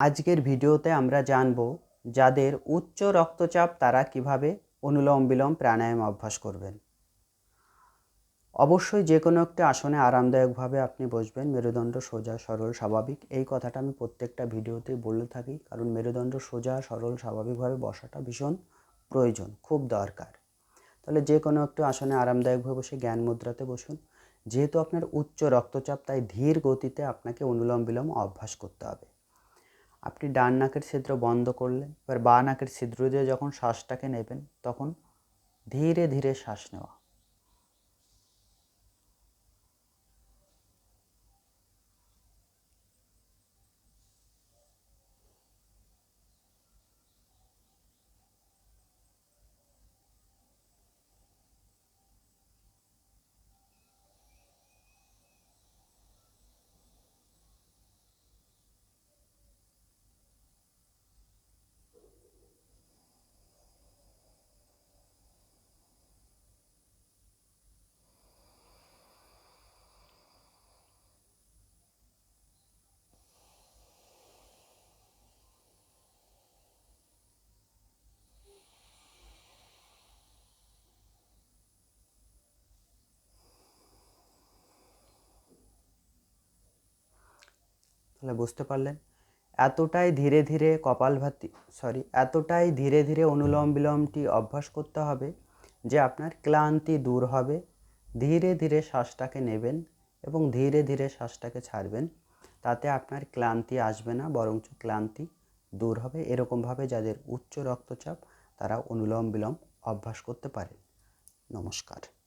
আজকের ভিডিওতে আমরা জানব যাদের উচ্চ রক্তচাপ তারা কীভাবে অনুলোম বিলোম প্রাণায়াম অভ্যাস করবেন। অবশ্যই যে কোনো একটা আসনে আরামদায়কভাবে আপনি বসবেন। মেরুদণ্ড সোজা, সরল, স্বাভাবিক। এই কথাটা আমি প্রত্যেকটা ভিডিওতেই বলে থাকি, কারণ মেরুদণ্ড সোজা, সরল, স্বাভাবিকভাবে বসাটা ভীষণ প্রয়োজন, খুব দরকার। তাহলে যে কোনো একটু আসনে আরামদায়কভাবে বসে জ্ঞান মুদ্রাতে বসুন। যেহেতু আপনার উচ্চ রক্তচাপ, তাই ধীর গতিতে আপনাকে অনুলোম বিলোম অভ্যাস করতে হবে। আপনি ডান নাকের ছিদ্র বন্ধ করলেন, এবার বা নাকের ছিদ্র দিয়ে যখন শ্বাসটাকে নেবেন, তখন ধীরে ধীরে শ্বাস নেওয়া। তাহলে বুঝতে পারলেন। এতটাই ধীরে ধীরে কপালভাতি সরি এতটাই ধীরে ধীরে অনুলোম বিলোমটি অভ্যাস করতে হবে যে আপনার ক্লান্তি দূর হবে, ধীরে ধীরে শ্বাসটাকে নেবেন এবং ধীরে ধীরে শ্বাসটাকে ছাড়বেন। তাতে আপনার ক্লান্তি আসবে না, বরঞ্চ ক্লান্তি দূর হবে। এরকমভাবে যাদের উচ্চ রক্তচাপ, তারা অনুলোম বিলোম অভ্যাস করতে পারে নমস্কার।